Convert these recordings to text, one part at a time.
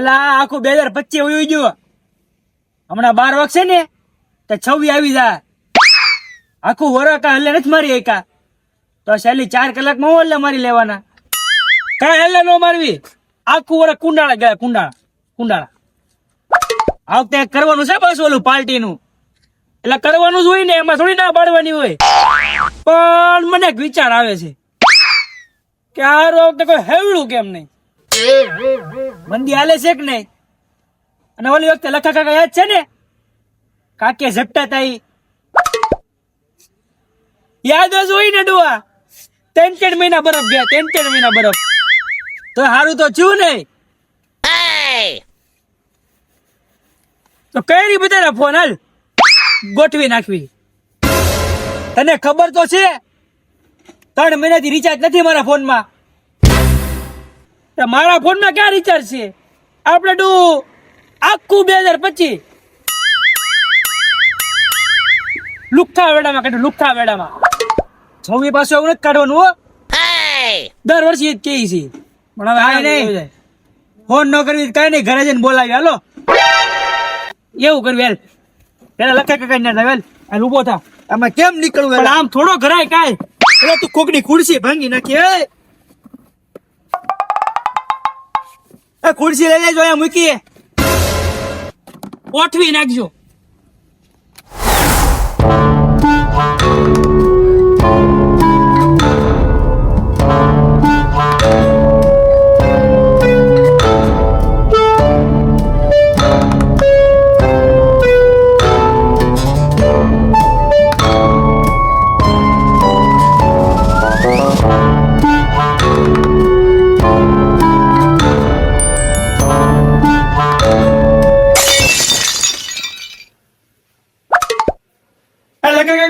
એલા આખું બે હજાર પચીસ વયું ગયો. હમણાં બાર વાગશે ને, તો છવ્વી આવી જાય. આખું વરકા હલ્લે નથી મારી એકા. તો છેલ્લી ચાર કલાકમાં હું હલ્લે મારી લેવાના? કાંઈ હલ્લે ન મારવી. આખું વરસ કુંડાળા ગયા, કુંડાળા કુંડાળા. આ વખતે કરવાનું છે બસ ઓલું પાર્ટીનું? એટલે કરવાનું જ હોય ને, એમાં થોડી ના પાડવાની હોય. પણ મને એક વિચાર આવે છે. કે આ વખતે કોઈ હેવડું કેમ નહીં? મંદી હાલે છે કે નહીં? અને ઓલી વખતે લખા કાકા યાદ છે ને? કાકે ઝપટા તાઈ. યાદ જ હોય ને ડુઆ ત્રણ ત્રણ મહિના બરફ ગયા ત્રણ ત્રણ મહિના બરફ. તો હારું તો છું નહીં તો કઈ બધાના ફોન હાલ? ગોઠવી નાખવી. તને ખબર તો છે? ત્રણ મહિનાથી રિચાર્જ નથી મારા ફોનમાં. મારા ફોનમાં ક્યાં રિચાર્જ છે? આપણે ડુ આખું બે હજાર પચીસ. લુખ્ખા વેડામાં કાઢ્યું લુખ્ખા વેડામાં છવ્વી પાસે એવું નથી કાઢવાનું હો. દર વર્ષે કહે છે. પણ હવે આ નહીં. ફોન ન કરવી કઈ નહીં ઘરે જઈને બોલાવી હાલો. એવું કરવી હેલ. પેલા લખે કે કઈ ના વેલ હાલ. ઊભો થા. આમાં કેમ નીકળવું આમ થોડો ઘરાય કાય એટલે તું કોકની ખુરશી ભાંગી નાખી ખુરશી લઈ લેજો મૂકી. ઓઠવી નાખજો.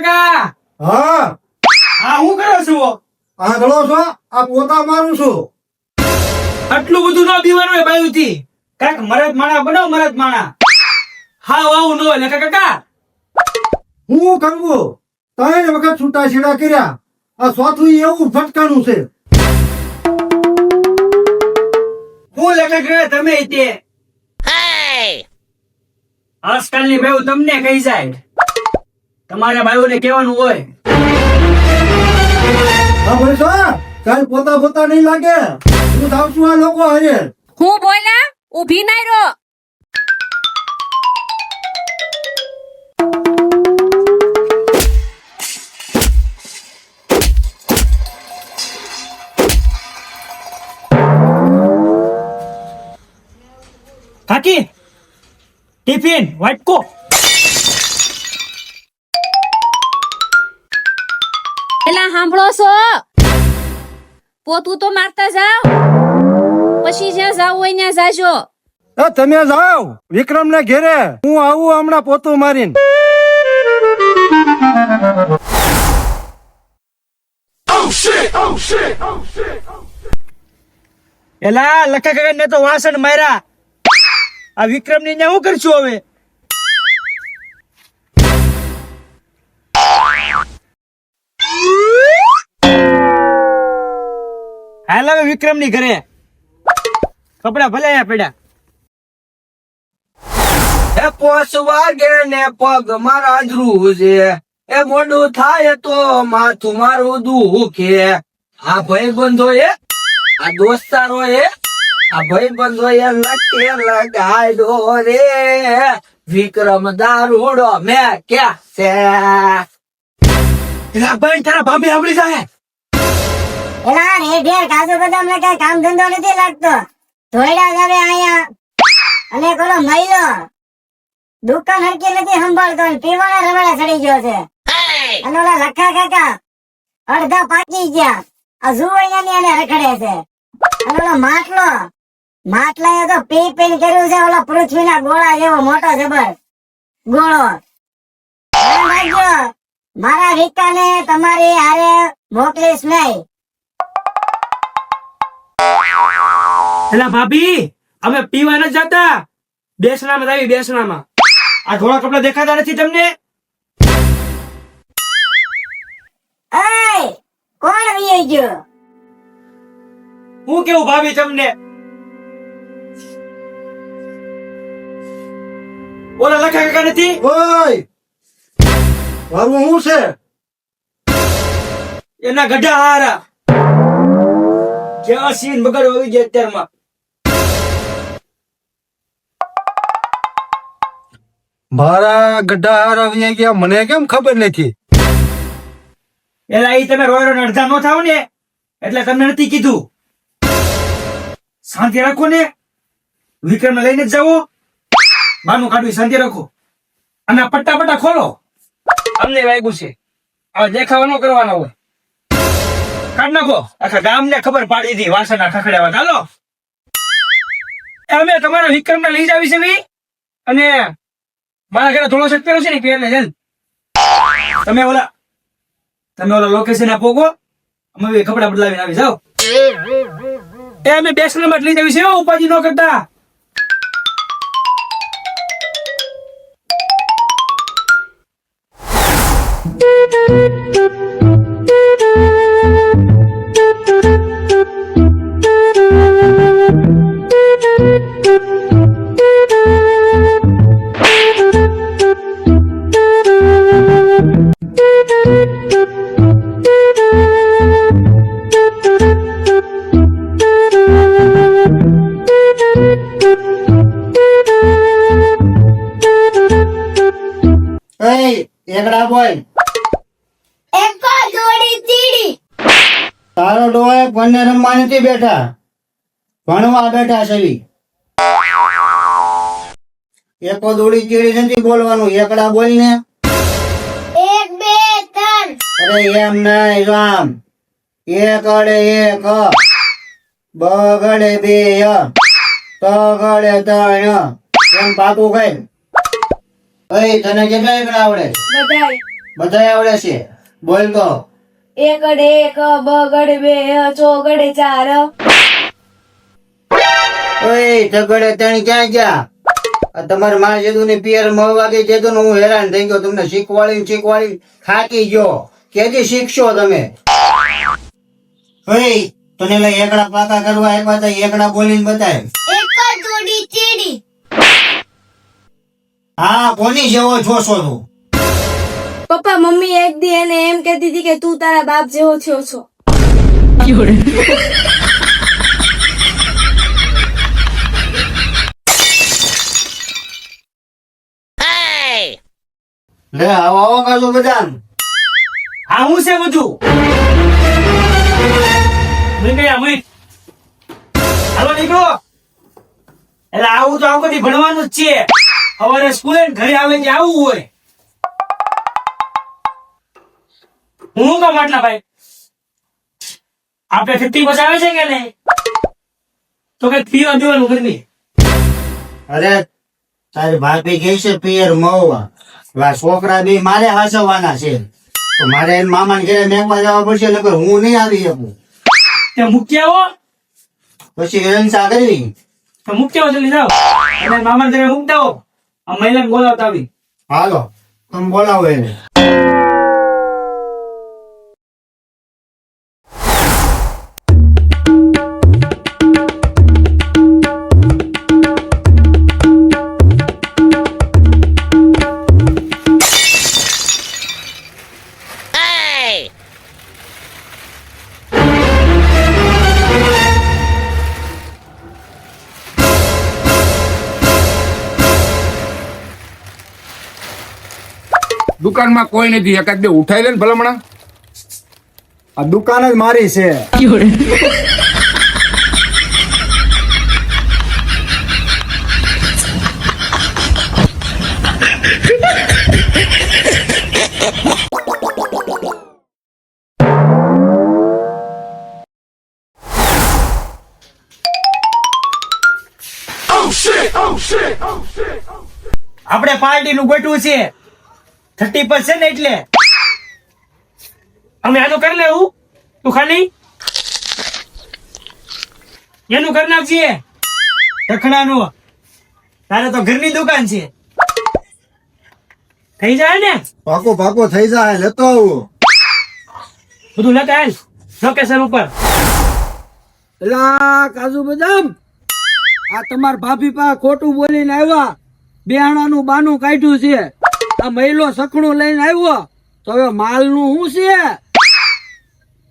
કાકા? હા. આ હું કરો છો? આંધળો છો આ પોતા મારું છું. આટલું બધું ન પીવાનું હોય બાયું થી કાક મરદ માણા બનાવ મરદ માણા. હા આવું ન હોય કાકા હું કરવું? ત્રણ વખત છૂટા છેડા કર્યા. આ ચોથું એવું ફટકાનું છે. હું લખે કાકા તમે તે? આજકાલની બાયું તમને કહી જાય. તમારા ભાઈઓને કહેવાનું હોય. હા કાલ પોતા પોતા નહીં લાગે. હું થાવ છું આ લોકો હારે. હું બોલ્યા ઊભી નાઈ રો કાકી ટિફિન વાટકો. એલા, સાંભળો છો? પોતું તો મારતા જાવ પછી જ્યાં જાવ હોય ત્યાં જાજો. તમે જાવ વિક્રમ ને ઘેરે. હું આવું હમણાં પોતું મારીને. એલા, લખા કાકા ને તો વાસણ માર્યા. આ વિક્રમની શું કરશું હવે? હાલ હવે વિક્રમની ઘરે. કપડા ભલે પડ્યા. એ પોસ વાગે ને પગ મારા ધ્રુજે. એ મોડું થાય તો માથું મારું દુખે. આ ભાઈ બંધો એ આ દોસ્તારો એ આ ભાઈ બંધો એ લટે લગાડો રે. વિક્રમ દારૂડો મેં ક્યાં છે? ભાઈ તારા ભાભી આવડી જાય. લાગતો. ધોયડા અને કોલો મહિલો, દુકાન હરકી નથી સંભાળતો પીવાના રવાડા ગયો છે. અડધા પાકી ગયા. આ એને રખડે છે. અને ઓલો માટલો, માટલાએ તો પી પીન કર્યું છે ઓલા પૃથ્વીના ગોળા જેવો મોટો જબર. ગોળો. મારા વિકાને તમારી હારે મોકલીશ નહીં. એલા ભાભી અમે પીવા નથી જતા. બેસનામાં આવી બેસનામાં આ ધોળા કપડા દેખાતા નથી તમને? કોણ વી ગયો? હું કેવું ભાભી તમને? ઓલા લખા કાકા નથી? ઓય મારું શું છે? એના ગઢા હારા. કેવા સીન બગડ આવી ગયા અત્યારમાં. મારા ગઢા હાર આવી ગયા મને કેમ ખબર નથી? એલા ઈ તમે રોય રોય અડધા નો થાવ ને એટલે તમને નથી કીધું. શાંતિ રાખો ને વિક્રમ લઈને જ જાવો બાનું કાઢવી શાંતિ રાખો. અને પટ્ટા પટ્ટા ખોલો. અમને વાગ્યું છે. આ દેખાવા ન કરવાનો હોય. કાઢ નાખો. આખા ગામને ખબર પાડી હતી વાસણ ખખડાવા ચાલો અમે તમારા વિક્રમ ને લઈ જાવી છે ભઈ અને મારા ઘરે થોડો સેટ કર્યો છે ને પેરને જલ તમે ઓલા તમે ઓલા લોકેશન આપો અમે બી કપડા બદલાવીને આવી જાઓ. એ અમે બેસ નંબર લઈ જવી છે ઉપાજી ન કરતા. એય ડોહે રમવા નથી બેઠા ભણવા બેઠા છે એકો દોડી ચીડી નથી બોલવાનું એકડા બોલ ને એક બે ત્રણ. અરે એમ નહીં રામ. એક અડે એક. બગડે બે. તગડે ત્રણ. એમ પાકું કઈ. ભાઈ તને કેટલા એકડા આવડે? બધાય. બધા આવડે છે. બોલ તો. એક અડે એક બગડ બે ચોગડ ચાર. ઓય તગડે ત્રણ ક્યાં ગયા? તમારે માં જેદુ ને પિયર મો વાગે જેતું હું હેરાન થઈ ગયો. તમને શીખવાડી શીખવાડી થાકી ગયો. કેજી શીખશો તમે? ઓય તને લઈ એકડા પાકા કરવા આવ્યા હતા એકડા બોલીને બતાય. એક જોડી ચીડી. હા કોની જેવો છો છો તું? પપ્પા મમ્મી એક દી એને એમ કહેતી હતી કે તું તારા બાપ જેવો થયો છો. લે આવો આવો કાજુ બદામ. આ હું છે બધું? મેં કઈ અમે હાલો નીકળો. એટલે આવું તો આવું બધી ભણવાનું જ છે. સવારે સ્કૂલે ને ઘરે આવે છે આવું હોય. હું કહું મતલબ ભાઈ? આપણે ફિફ્ટી બચાવે છે કે નહીં? તો કઈ પીવા દેવાનું ગરમી અરે તારી ભાભી ગઈ છે પિયર મહુવા. છોકરા બી મારે હસવાના છે. મારે એના મામાને ઘરે મેંગવા જવા પડશે નકર હું નહીં આવી શકું. તે મૂકી આવો. પછી રંસા કરી તો મૂકી આવો જલ્દી જાઓ. અને મામા ઘરે મૂકતા આવો. આ મહિલાને બોલાવતા આવી. હાલો તમે બોલાવો એને. દુકાનમાં કોઈ નથી એકાદ બે ઉઠાઈ લે ને ભલામણા. આ દુકાન જ મારી છે. આપણે પાર્ટી નું ગોઠવું છે. થર્ટી પર્સન્ટ એટલે. અમે આનું કરી લેવું. તું ખાલી. એનું કરી નાખજે. રખડાનું. તારે તો ઘરની દુકાન છે. થઈ જાય ને? પાકો પાકો થઈ જાય લેતો આવું. બધું લેતા આલ લોકેશન ઉપર. એલા કાજુ બદામ. આ તમાર ભાભી પા ખોટું બોલીને આવ્યા. બેહાણાનું બાનું કાઢ્યું છે. આ મહિલો સખણું લઈને આવ્યો તો હવે માલનું શું છે?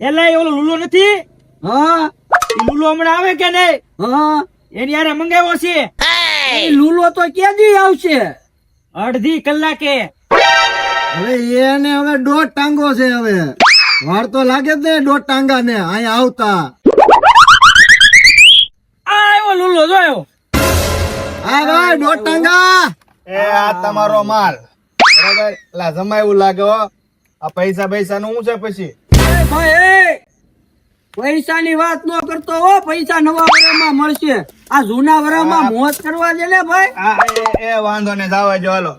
એલા એ ઓલો લુલો નથી? હા. એ લુલો હમણાં આવે કે નહીં? હા. એની યારે મંગાવ્યો છે. એ લૂલો તો ક્યાંથી આવશે? અડધી કલાકે. હવે એને હવે દોઢ ટાંગો છે હવે. વાર તો લાગે જ ને દોઢ ટાંગા ને અહીંયા આવતા. આ આવ્યો લુલો જોયો. આવ્યો આ ભાઈ દોઢ ટાંગા. એ આ તમારો માલ. બરાબર? લા જમા એવું લાગે આ પૈસા પૈસા નું શું છે પછી? પૈસા ની વાત ન કરતો હો. પૈસા નવા વરામાં મળશે. આ જૂના વરામાં મોત કરવા દે ને ભાઈ? એ- એ વાંધો ને જાવા જો હાલો.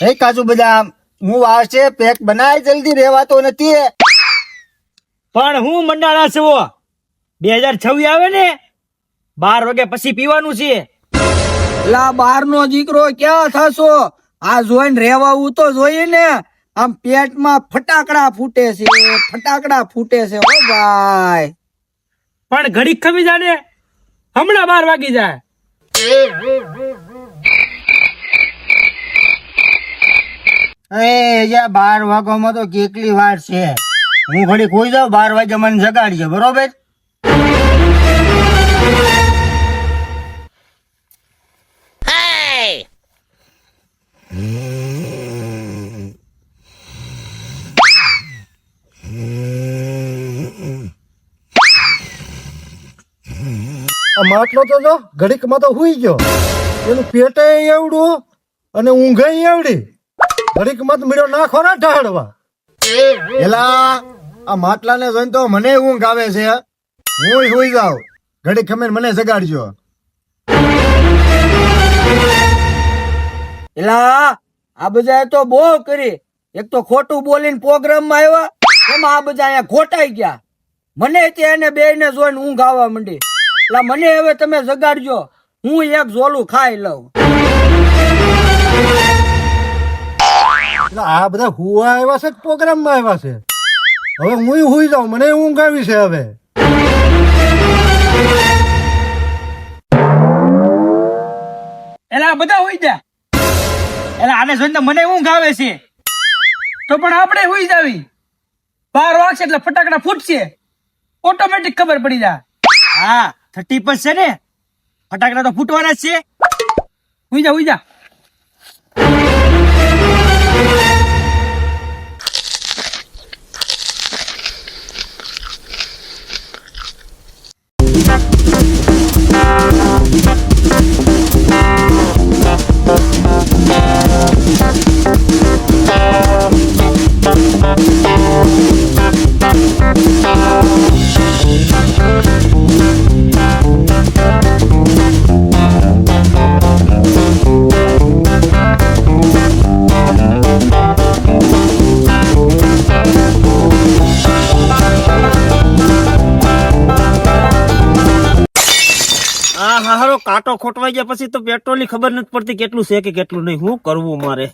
એ કાજુ બદામ હું છે પેક બનાય જલ્દી રેવાતો નથી પણ હું મંડાણા છે. બે હજાર છવ્વીસ આવે ને બાર વાગે પછી પીવાનું છે. લા બાર નો દીકરો ક્યાં થશો? આ જોઈને રેવાવું તો જોઈએ ને. આમ પેટમાં ફટાકડા ફૂટે છે ફટાકડા ફૂટે છે ઓ ભાઈ. પણ ઘડીક ખમી જા ને. હમણાં બાર વાગી જાય. એ યા બાર વાગોમાં તો કેટલી વાર છે? હું ઘડી કોઈ જાઉં બાર વાગે મને જગાડજે, બરોબર? માટલો તો જો, ઘડીકમાં તો હુઈ ગયો. એનું પેટે એવડું અને ઊંઘે એવડી. ઘડીકમાં તો મીડો નાખો ને ઢાળવા. એલા આ માટલાને જોઈને તો મને ઊંઘ આવે છે. હું સુઈ જાઉં. ઘડી ખમે મને જગાડજો. એલા, આ બધા તો બહુ કરી. એક તો ખોટું બોલીને પ્રોગ્રામમાં આવ્યા, એમાં આ બધા અહીંયા ખોટાઈ ગયા. મને ત્યાં બે ને જોઈને ઊંઘ આવવા માંડી. એટલે મને હવે તમે જગાડજો. હું એક ઝોલું ખાઈ લઉં. આ બધા હુવા આવ્યા છે પ્રોગ્રામમાં આવ્યા છે? હવે હું હુઈ જાઉં, મને ઊંઘ આવી છે હવે. એલા, બધા હોઈ જા. એલા, આને જોઈને મને ઊંઘ આવે છે. તો પણ આપણે હોઈ જાવી. બાર વાગશે એટલે ફટાકડા ફૂટશે. ઓટોમેટિક ખબર પડી જા હા થર્ટી પર છે ને. ફટાકડા તો ફૂટવાના જ છે. હુઈ જા હુઈ જા. હારો કાંટો ખોટવાઈ ગયા પછી તો પેટ્રોલની ખબર નથી પડતી કેટલું છે કે કેટલું નહીં. હું કરવું મારે?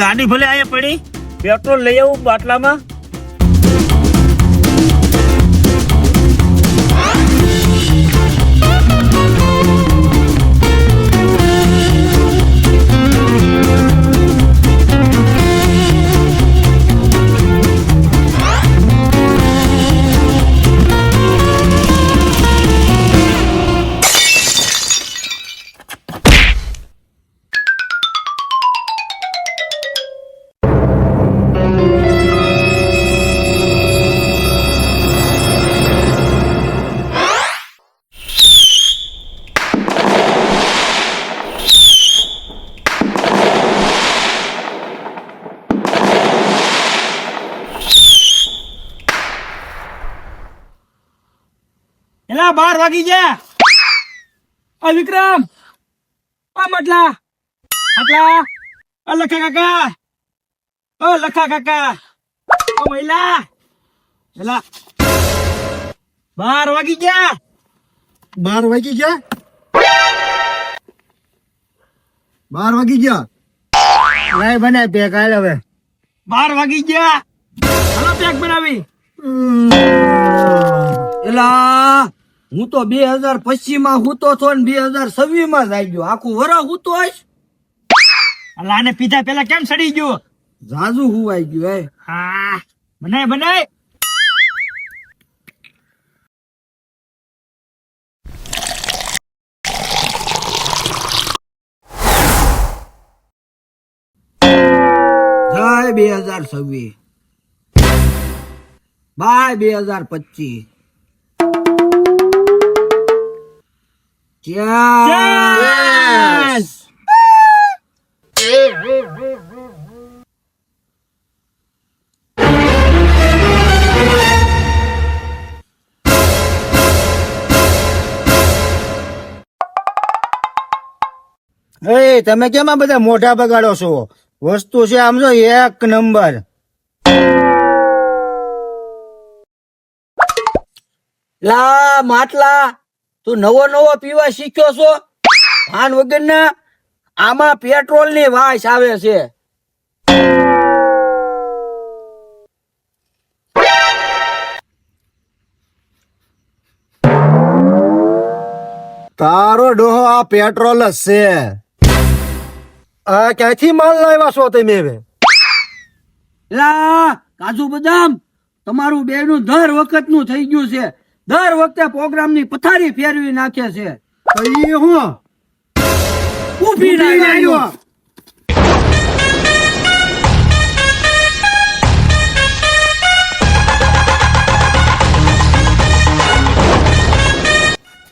ગાડી ભલે અહીંયા પડી પેટ્રોલ લઈ આવું બાટલામાં. બાર વાગી ગયા. આ વિક્રમ. આ મટલા. મટલા. આ લખા કાકા. ઓ લખા કાકા. ઓ મહિલા. એલા બાર વાગી ગયા. બાર વાગી ગયા? બાર વાગી ગયા? નહીં બને બે કાલે હવે. બાર વાગી ગયા. હાલો પેક બનાવી. એલા. હું તો બે હજાર પચીસમાં હુતો છો ને બે હજાર છવ્વીસમાં જ ગયો આખું વરા હુતો હોઈશ અલા આને પીધા પેલા કેમ સડી ગયો? જાજુ હુવાઈ ગયું હે. હા. બનાય બનાય. જય બે હજાર છવ્વીસ. બાય બે હજાર પચીસ Yes! એ તમે કેમ આ બધા મોઢા બગાડો છો? વસ્તુ છે આમ જો એક નંબર. લા માટલા. તું નવો નવો પીવા શીખ્યો છો? ભાન વગર ના આમાં પેટ્રોલની વાસ આવે છે. તારો ડોહો આ પેટ્રોલ જ છે. આ ક્યાંથી માલ લાવ્યા છો તમે હવે? લા, કાજુ બદામ, તમારું બેનું દર વખતનું થઈ ગયું છે. દર વખતે પ્રોગ્રામની પથારી ફેરવી નાખે છે. તો ઈ હું? ઊભી.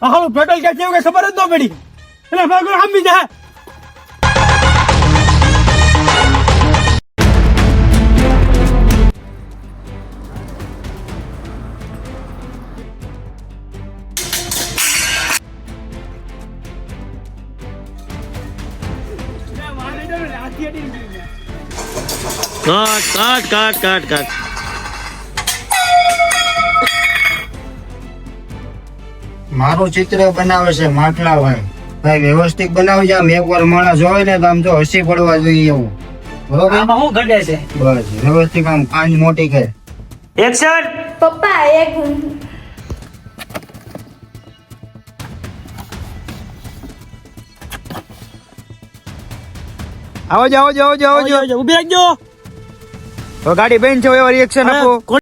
આ હાલું પેટ્રોલ ક્યાં થયું કે ખબર જ ન પડી. એટલે ભાગો હમી જા કાટ કાટ કાટ કાટ કાટ. મારું ચિત્ર બનાવે છે માટલા ભાઈ ભાઈ વ્યવસ્થિત બનાવજો. આમ એક વાર માણસ હોય ને તો આમ જો હસી પડવા જોઈએ એવું. બરોબર? આમાં શું ઘટે છે? બસ વ્યવસ્થિત આમ કાંજ મોટી કરે એક્શન પપ્પા એક આવો જાઓ જાઓ જાઓ ઊભી રાખજો. ગાડી બેન છે રિએક્શન હવે